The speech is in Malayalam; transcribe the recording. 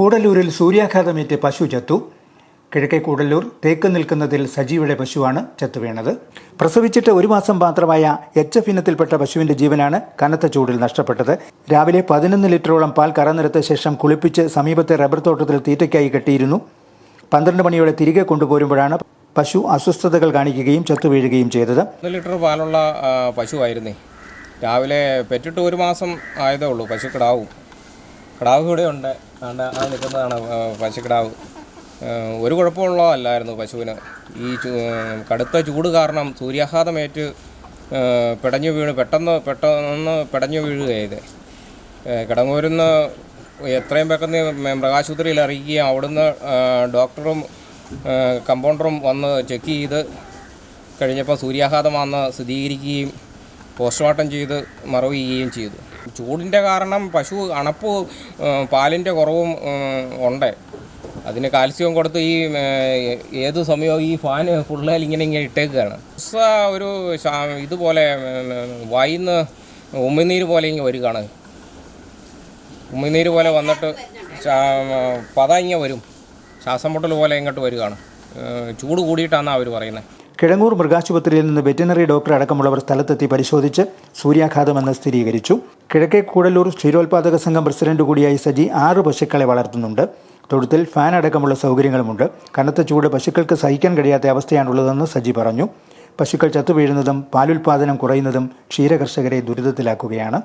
കൂടല്ലൂരിൽ സൂര്യാഘാതമേറ്റ് പശു ചത്തു. കിഴക്കേ കൂടല്ലൂർ തേക്ക് നിൽക്കുന്നതിൽ സജീവയുടെ പശുവാണ് ചത്തുവീണത്. പ്രസവിച്ചിട്ട് ഒരു മാസം മാത്രമായ എച്ച് എഫ് ഇനത്തിൽപ്പെട്ട പശുവിന്റെ ജീവനാണ് കനത്ത ചൂടിൽ നഷ്ടപ്പെട്ടത്. രാവിലെ പതിനൊന്ന് ലിറ്ററോളം പാൽ കറന്നിറത്ത ശേഷം കുളിപ്പിച്ച് സമീപത്തെ റബ്ബർ തോട്ടത്തിൽ തീറ്റയ്ക്കായി കെട്ടിയിരുന്നു. പന്ത്രണ്ട് മണിയോടെ തിരികെ കൊണ്ടുപോരുമ്പോഴാണ് പശു അസ്വസ്ഥതകൾ കാണിക്കുകയും ചത്തുവീഴുകയും ചെയ്തത്. ലിറ്റർ പാലുള്ള പശുവായിരുന്നേ. രാവിലെ പെറ്റിട്ട് ഒരു മാസം ആയതേ ഉള്ളൂ. പശു കിടാവും. കിടാവ് ഇവിടെ ഉണ്ട് അതുകൊണ്ട് അത് നിൽക്കുന്നതാണ് പശുക്കിടാവ്. ഒരു കുഴപ്പമുള്ളതല്ലായിരുന്നു പശുവിന്. ഈ കടുത്ത ചൂട് കാരണം സൂര്യാഘാതമേറ്റ് പിടഞ്ഞു വീണ് പെട്ടെന്ന് പെട്ടെന്ന് പിടഞ്ഞു വീഴുകയത് കിടങ്ങൂരുന്ന് എത്രയും പെട്ടെന്ന് മൃഗാശുപത്രിയിൽ അറിയിക്കുകയും അവിടുന്ന് ഡോക്ടറും കമ്പൗണ്ടറും വന്ന് ചെക്ക് ചെയ്ത് കഴിഞ്ഞപ്പോൾ സൂര്യാഘാതമാണെന്ന് സ്ഥിരീകരിക്കുകയും പോസ്റ്റ്മോർട്ടം ചെയ്ത് മറവ് ചെയ്തു. ചൂടിന്റെ കാരണം പശു അണപ്പ് പാലിന്റെ കുറവും ഉണ്ട്. അതിന് കാൽസ്യം കൊടുത്ത് ഈ ഏത് സമയവും ഈ ഫാന് ഫുള്ളാൽ ഇങ്ങനെ ഇങ്ങനെ ഇട്ടേക്കുകയാണ് ഒരു ഇതുപോലെ വായിന്ന് ഉമ്മിനീര് പോലെ ഇങ്ങനെ വരികയാണ്. ഉമ്മിനീര് പോലെ വന്നിട്ട് പത ഇങ്ങനെ വരും. ശ്വാസം മുട്ടൽ പോലെ ഇങ്ങോട്ട് വരികയാണ്. ചൂട് കൂടിയിട്ടാണ് അവർ പറയുന്നത് കിഴങ്ങൂർ മൃഗാശുപത്രിയിൽ നിന്ന് വെറ്റിനറി ഡോക്ടർ അടക്കമുള്ളവർ സ്ഥലത്തെത്തി പരിശോധിച്ച് സൂര്യാഘാതമെന്ന് സ്ഥിരീകരിച്ചു. കിഴക്കേ കൂടല്ലൂർ ക്ഷീരോത്പാദക സംഘം പ്രസിഡന്റ് കൂടിയായി സജി ആറ് പശുക്കളെ വളർത്തുന്നുണ്ട്. തൊഴുത്തിൽ ഫാൻ അടക്കമുള്ള സൗകര്യങ്ങളുമുണ്ട്. കനത്ത ചൂട് പശുക്കൾക്ക് സഹിക്കാൻ കഴിയാത്ത അവസ്ഥയാണുള്ളതെന്ന് സജി പറഞ്ഞു. പശുക്കൾ ചത്തുവീഴുന്നതും പാലുൽപാദനം കുറയുന്നതും ക്ഷീരകർഷകരെ ദുരിതത്തിലാക്കുകയാണ്.